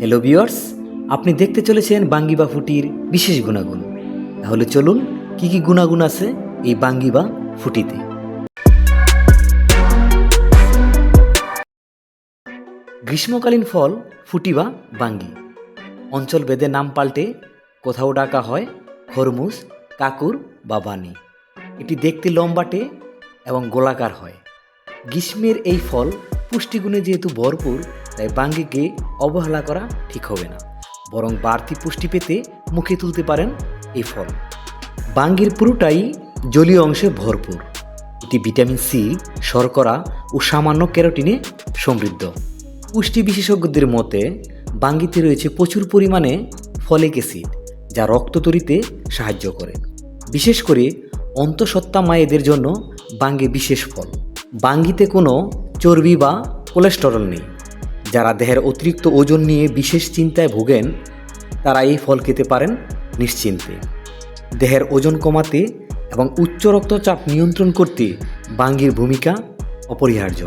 Hello viewers আপনি দেখতে চলেছেন বাঙ্গি বা ফুটির বিশেষ গুণাগুণ। তাহলে চলুন, কি কি গুণাগুণ আছে এই বাঙ্গি বা ফুটিতে? গ্রীষ্মকালীন ফল ফুটি বা বাঙ্গি। অঞ্চল ভেদে নাম পাল্টে কোথাও ডাকা হয় খরমুজ, কাকুর বা বানি এটি দেখতে লম্বাটে এবং গোলাকার হয়। গ্রীষ্মের এই ফল পুষ্টিগুণে যেহেতু ভরপুর তাই বাঙ্গিকে অবহেলা করা ঠিক হবে না। বরং বাড়তি পুষ্টি পেতে মুখে তুলতে পারেন এই ফল। বাঙ্গির পুরোটাই জলীয় অংশে ভরপুর। এটি ভিটামিন সি, শর্করা ও সামান্য ক্যারোটিনে সমৃদ্ধ। পুষ্টি বিশেষজ্ঞদের মতে, বাঙ্গিতে রয়েছে প্রচুর পরিমাণে ফলিক অ্যাসিড, যা রক্ত তৈরিতে সাহায্য করে। বিশেষ করে অন্তঃসত্ত্বা মায়েদের জন্য বাঙ্গি বিশেষ ফল। বাঙ্গিতে কোনো চর্বি বা কোলেস্টেরল নেই। যারা দেহের অতিরিক্ত ওজন নিয়ে বিশেষ চিন্তায় ভোগেন, তারা এই ফল খেতে পারেন নিশ্চিন্তে। দেহের ওজন কমাতে এবং উচ্চ রক্তচাপ নিয়ন্ত্রণ করতে বাঙ্গির ভূমিকা অপরিহার্য।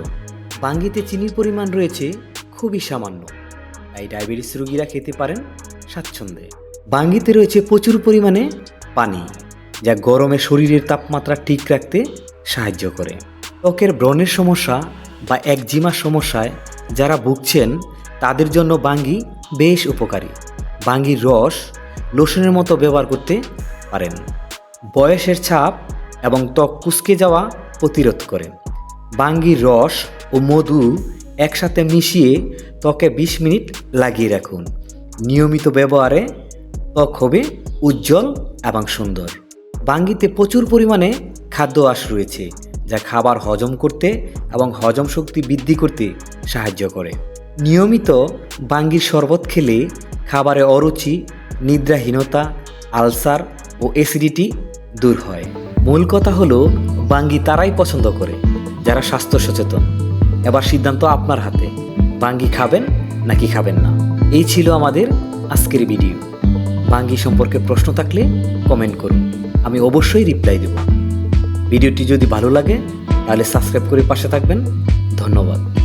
বাঙ্গিতে চিনির পরিমাণ রয়েছে খুবই সামান্য, তাই ডায়াবেটিস রোগীরা খেতে পারেন স্বাচ্ছন্দ্যে। বাঙ্গিতে রয়েছে প্রচুর পরিমাণে পানি, যা গরমে শরীরের তাপমাত্রা ঠিক রাখতে সাহায্য করে। ত্বকের ব্রণের সমস্যা বা একজিমার সমস্যায় যারা ভুগছেন, তাদের জন্য বাঙ্গি বেশ উপকারী। বাঙ্গির রস লোশনের মতো ব্যবহার করতে পারেন। বয়সের ছাপ এবং ত্বক কুচকে যাওয়া প্রতিরোধ করে বাঙ্গির রস ও মধু একসাথে মিশিয়ে ত্বকে বিশ মিনিট লাগিয়ে রাখুন। নিয়মিত ব্যবহারে ত্বক হবে উজ্জ্বল এবং সুন্দর। বাঙ্গিতে প্রচুর পরিমাণে খাদ্য আঁশ রয়েছে, যা খাবার হজম করতে এবং হজম শক্তি বৃদ্ধি করতে সাহায্য করে। নিয়মিত বাঙ্গির শরবত খেলে খাবারে অরুচি, নিদ্রাহীনতা, আলসার ও অ্যাসিডিটি দূর হয়। মূল কথা হলো, বাঙ্গি তারাই পছন্দ করে, যারা স্বাস্থ্য সচেতন। এবার সিদ্ধান্ত আপনার হাতে, বাঙ্গি খাবেন নাকি খাবেন না? এই ছিল আমাদের আজকের ভিডিও। বাঙ্গি সম্পর্কে প্রশ্ন থাকলে কমেন্ট করুন, আমি অবশ্যই রিপ্লাই দেব। ভিডিওটি যদি ভালো লাগে, তাহলে সাবস্ক্রাইব করে পাশে থাকবেন। ধন্যবাদ।